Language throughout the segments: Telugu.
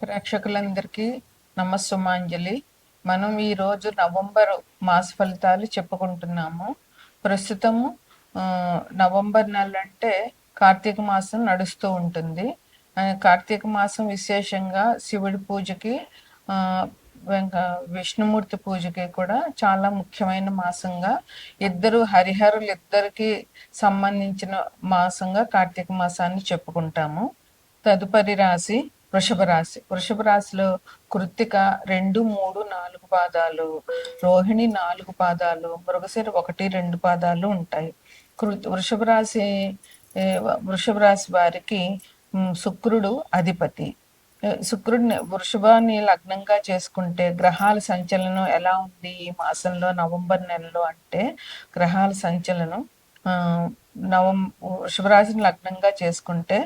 ప్రేక్షకులందరికీ నమస్సుమాంజలి. మనం ఈరోజు నవంబర్ మాస ఫలితాలు చెప్పుకుంటున్నాము. ప్రస్తుతము నవంబర్ నెల అంటే కార్తీక మాసం నడుస్తూ ఉంటుంది. కార్తీక మాసం విశేషంగా శివుడి పూజకి విష్ణుమూర్తి పూజకి కూడా చాలా ముఖ్యమైన మాసంగా ఇద్దరు హరిహరులు ఇద్దరికి సంబంధించిన మాసంగా కార్తీక మాసాన్ని చెప్పుకుంటాము. తదుపరి రాశి వృషభ రాశి. వృషభ రాశిలో కృత్తిక రెండు మూడు నాలుగు పాదాలు రోహిణి నాలుగు పాదాలు మృగశిర ఒకటి రెండు పాదాలు ఉంటాయి. కృ వృషభ రాశి వృషభ రాశి వారికి శుక్రుడు అధిపతి. శుక్రుడిని వృషభాన్ని లగ్నంగా చేసుకుంటే గ్రహాల సంచలనం ఎలా ఉంది? ఈ మాసంలో నవంబర్ నెలలో అంటే గ్రహాల సంచలనం నవం వృషభరాశిని లగ్నంగా చేసుకుంటే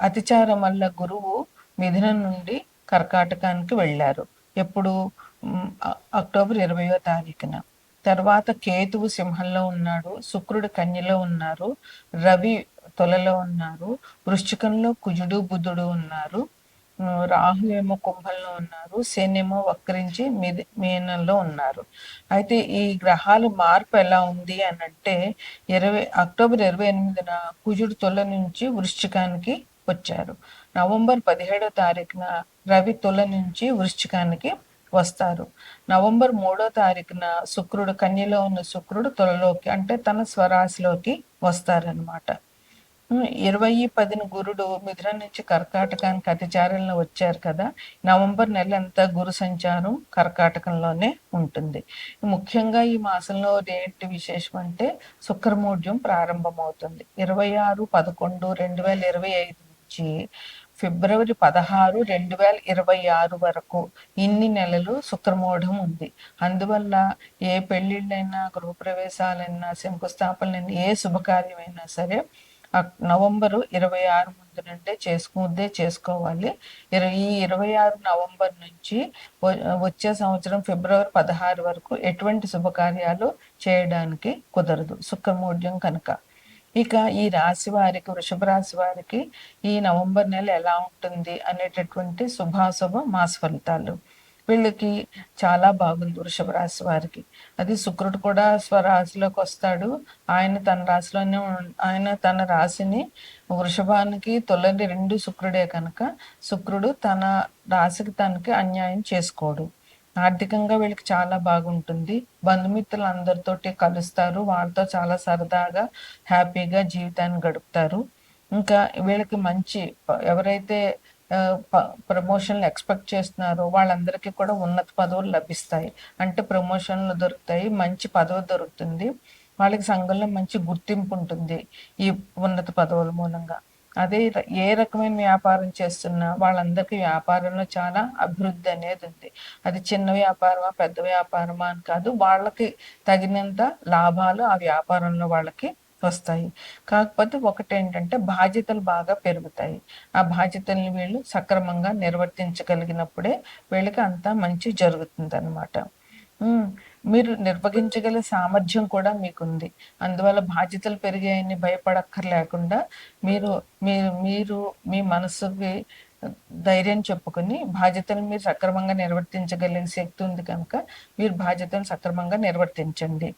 అతిచారం వల్ల గురువు మిథునం నుండి కర్కాటకానికి వెళ్ళారు. ఎప్పుడు? అక్టోబర్ ఇరవయో తారీఖున. తర్వాత కేతువు సింహంలో ఉన్నాడు శుక్రుడు కన్యలో ఉన్నారు రవి తొలలో ఉన్నారు వృశ్చికంలో కుజుడు బుధుడు ఉన్నారు రాహులేమో ఏమో కుంభంలో ఉన్నారు శని ఏమో వక్రించి మిది మీనంలో ఉన్నారు. అయితే ఈ గ్రహాల మార్పు ఎలా ఉంది అని అంటే ఇరవై అక్టోబర్ ఇరవై ఎనిమిదిన కుజుడు తొల నుంచి వృశ్చికానికి వచ్చారు. నవంబర్ పదిహేడో తారీఖున రవి తొల నుంచి వృశ్చికానికి వస్తారు. నవంబర్ మూడో తారీఖున శుక్రుడు కన్యలో ఉన్న శుక్రుడు తొలలోకి అంటే తన స్వరాశిలోకి వస్తారనమాట ఇరవై పదిన గురుడు మిథునం నుంచి కర్కాటకానికి అతిచారంలో వచ్చారు కదా. నవంబర్ నెల అంతా గురు సంచారం కర్కాటకంలోనే ఉంటుంది. ముఖ్యంగా ఈ మాసంలో ఏంటి విశేషం అంటే శుక్రమూఢ్యం ప్రారంభమవుతుంది. ఇరవై ఆరు పదకొండు రెండు వేల ఇరవై ఐదు నుంచి ఫిబ్రవరి పదహారు రెండు వేల ఇరవై ఆరు వరకు ఇన్ని నెలలు శుక్రమూఢం ఉంది. అందువల్ల ఏ పెళ్ళిళ్ళైనా గృహప్రవేశాలైనా శంకుస్థాపనలైనా ఏ శుభకార్యమైనా సరే నవంబరు ఇరవై ఆరు ముందు నుండే చేసుకుందే చేసుకోవాలి. ఇర- ఈ ఇరవై ఆరు నవంబర్ నుంచి వచ్చే సంవత్సరం ఫిబ్రవరి పదహారు వరకు ఎటువంటి శుభకార్యాలు చేయడానికి కుదరదు. శుక్రమూఢ్యం కనుక. ఇక ఈ రాశి వారికి వృషభ రాశి వారికి ఈ నవంబర్ నెల ఎలా ఉంటుంది అనేటటువంటి శుభాశుభ మాస ఫలితాలు. వీళ్ళకి చాలా బాగుంది వృషభ రాశి వారికి. అది శుక్రుడు కూడా స్వరాశిలోకి వస్తాడు. ఆయన తన రాశిలోనే ఆయన తన రాశిని వృషభానికి తొలని రెండు శుక్రుడే కనుక శుక్రుడు తన రాశికి తనకి అన్యాయం చేసుకోడు. ఆర్థికంగా వీళ్ళకి చాలా బాగుంటుంది. బంధుమిత్రులు అందరితోటి కలుస్తారు. వాళ్ళతో చాలా సరదాగా హ్యాపీగా జీవితాన్ని గడుపుతారు. ఇంకా వీళ్ళకి మంచి ఎవరైతే ప్రమోషన్లు ఎక్స్పెక్ట్ చేస్తున్నారో వాళ్ళందరికీ కూడా ఉన్నత పదవులు లభిస్తాయి. అంటే ప్రమోషన్లు దొరుకుతాయి మంచి పదవి దొరుకుతుంది. వాళ్ళకి సంఘంలో మంచి గుర్తింపు ఉంటుంది ఈ ఉన్నత పదవుల మూలంగా. అదే ఏ రకమైన వ్యాపారం చేస్తున్నా వాళ్ళందరికీ వ్యాపారంలో చాలా అభివృద్ధి అనేది ఉంది. అది చిన్న వ్యాపారమా పెద్ద వ్యాపారమా అని కాదు వాళ్ళకి తగినంత లాభాలు ఆ వ్యాపారంలో వాళ్ళకి వస్తాయి. కాకపోతే ఒకటి ఏంటంటే బాధ్యతలు బాగా పెరుగుతాయి. ఆ బాధ్యతల్ని వీళ్ళు సక్రమంగా నిర్వర్తించగలిగినప్పుడే వీళ్ళకి అంతా మంచి జరుగుతుంది అనమాట మీరు నిర్వహించగల సామర్థ్యం కూడా మీకుంది. అందువల్ల బాధ్యతలు పెరిగాయని భయపడక్కర్లేకుండా మీరు మీరు మీరు మీ మనసుకి ధైర్యం చెప్పుకొని బాధ్యతలు మీరు సక్రమంగా నిర్వర్తించగలిగే శక్తి ఉంది కనుక మీరు బాధ్యతను సక్రమంగా నిర్వర్తించండి.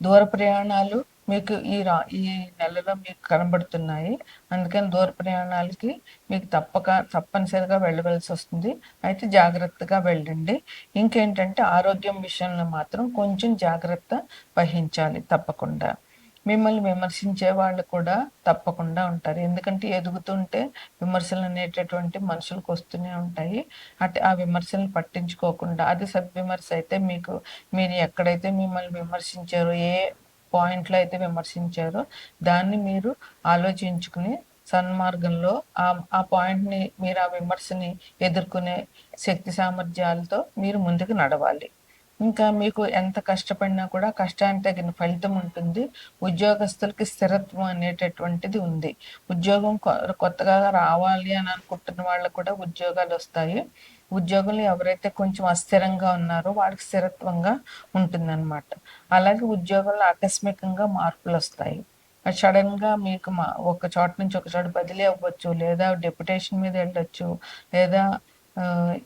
దూర ప్రయాణాలు మీకు ఈ రా ఈ నెలలో మీకు కనబడుతున్నాయి. అందుకని దూర ప్రయాణాలకి మీకు తప్పక తప్పనిసరిగా వెళ్ళవలసి వస్తుంది. అయితే జాగ్రత్తగా వెళ్ళండి. ఇంకేంటంటే ఆరోగ్యం విషయంలో మాత్రం కొంచెం జాగ్రత్త వహించాలి తప్పకుండా. మిమ్మల్ని విమర్శించే వాళ్ళు కూడా తప్పకుండా ఉంటారు. ఎందుకంటే ఎదుగుతుంటే విమర్శలు అనేటటువంటి మనుషులకు వస్తూనే ఉంటాయి. అంటే ఆ విమర్శలను పట్టించుకోకుండా అది సద్విమర్శ అయితే మీకు మీరు ఎక్కడైతే మిమ్మల్ని విమర్శించారో ఏ పాయింట్లో అయితే విమర్శించారో దాన్ని మీరు ఆలోచించుకుని సన్మార్గంలో ఆ ఆ పాయింట్ని మీరు ఆ విమర్శని ఎదుర్కొనే శక్తి సామర్థ్యాలతో మీరు ముందుకు నడవాలి. ఇంకా మీకు ఎంత కష్టపడినా కూడా కష్టానికి తగిన ఫలితం ఉంటుంది. ఉద్యోగస్తులకి స్థిరత్వం అనేటటువంటిది ఉంది. ఉద్యోగం కొ- కొత్తగా రావాలి అని అనుకుంటున్న వాళ్ళకు కూడా ఉద్యోగాలు వస్తాయి. ఉద్యోగులు ఎవరైతే కొంచెం అస్థిరంగా ఉన్నారో వాళ్ళకి స్థిరత్వంగా ఉంటుందన్నమాట. అలాగే ఉద్యోగంలో ఆకస్మికంగా మార్పులు వస్తాయి. సడన్గా మీకు మా ఒక చోట నుంచి ఒక చోట బదిలీ అవ్వచ్చు లేదా డెప్యుటేషన్ మీద వెళ్ళొచ్చు లేదా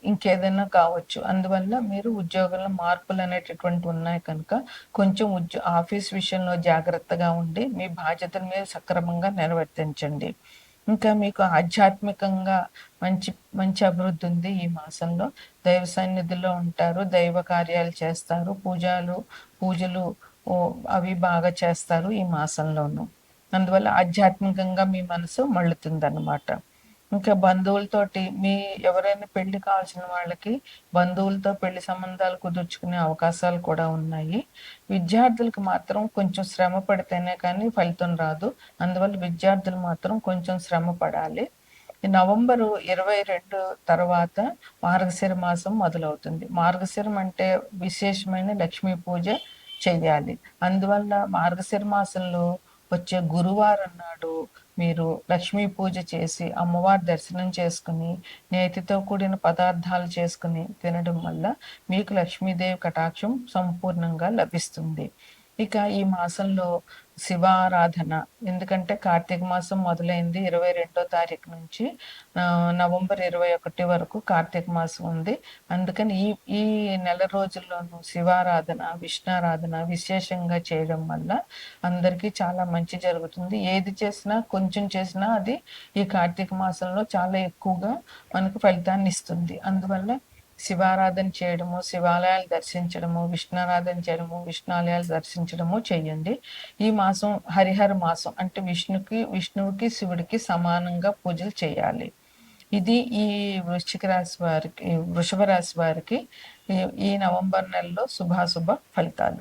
ఇంకేదైనా కావచ్చు. అందువల్ల మీరు ఉద్యోగంలో మార్పులు అనేటటువంటి ఉన్నాయి కనుక కొంచెం ఉద్యో ఆఫీస్ విషయంలో జాగ్రత్తగా ఉండి మీ బాధ్యతల మీద సక్రమంగా నిర్వర్తించండి. ఇంకా మీకు ఆధ్యాత్మికంగా మంచి మంచి అభివృద్ధి ఉంది ఈ మాసంలో. దైవ సన్నిధిలో ఉంటారు దైవ కార్యాలు చేస్తారు పూజలు పూజలు అవి బాగా చేస్తారు ఈ మాసంలోను. అందువల్ల ఆధ్యాత్మికంగా మీ మనసు మళ్ళుతుంది ఇంకా బంధువులతోటి మీ ఎవరైనా పెళ్ళి కావాల్సిన వాళ్ళకి బంధువులతో పెళ్ళి సంబంధాలు కుదుర్చుకునే అవకాశాలు కూడా ఉన్నాయి. విద్యార్థులకు మాత్రం కొంచెం శ్రమ పడితేనే కానీ ఫలితం రాదు. అందువల్ల విద్యార్థులు మాత్రం కొంచెం శ్రమ పడాలి. నవంబరు ఇరవై రెండు తర్వాత మార్గశిర మాసం మొదలవుతుంది. మార్గశిరం అంటే విశేషమైన లక్ష్మీ పూజ చేయాలి. అందువల్ల మార్గశిర మాసంలో వచ్చే గురువారం నాడు మీరు లక్ష్మీ పూజ చేసి అమ్మవారి దర్శనం చేసుకుని నేతితో కూడిన పదార్థాలు చేసుకుని తినడం వల్ల మీకు లక్ష్మీదేవి కటాక్షం సంపూర్ణంగా లభిస్తుంది. ఇక ఈ మాసంలో శివారాధన. ఎందుకంటే కార్తీక మాసం మొదలైంది ఇరవై రెండో తారీఖు నుంచి నవంబర్ ఇరవై ఒకటి వరకు కార్తీక మాసం ఉంది. అందుకని ఈ ఈ నెల రోజుల్లోనూ శివారాధన విష్ణారాధన విశేషంగా చేయడం వల్ల అందరికీ చాలా మంచి జరుగుతుంది. ఏది చేసినా కొంచెం చేసినా అది ఈ కార్తీక మాసంలో చాలా ఎక్కువగా మనకు ఫలితాన్ని ఇస్తుంది. అందువల్ల శివారాధన చేయడము శివాలయాలు దర్శించడము విష్ణారాధన చేయడము విష్ణాలయాలు దర్శించడము చేయండి. ఈ మాసం హరిహర మాసం అంటే విష్ణుకి విష్ణువుకి శివుడికి సమానంగా పూజలు చేయాలి. ఇది ఈ వృశ్చిక రాశి వారికి వృషభ రాశి వారికి ఈ నవంబర్ నెలలో శుభాశుభ ఫలితాలు.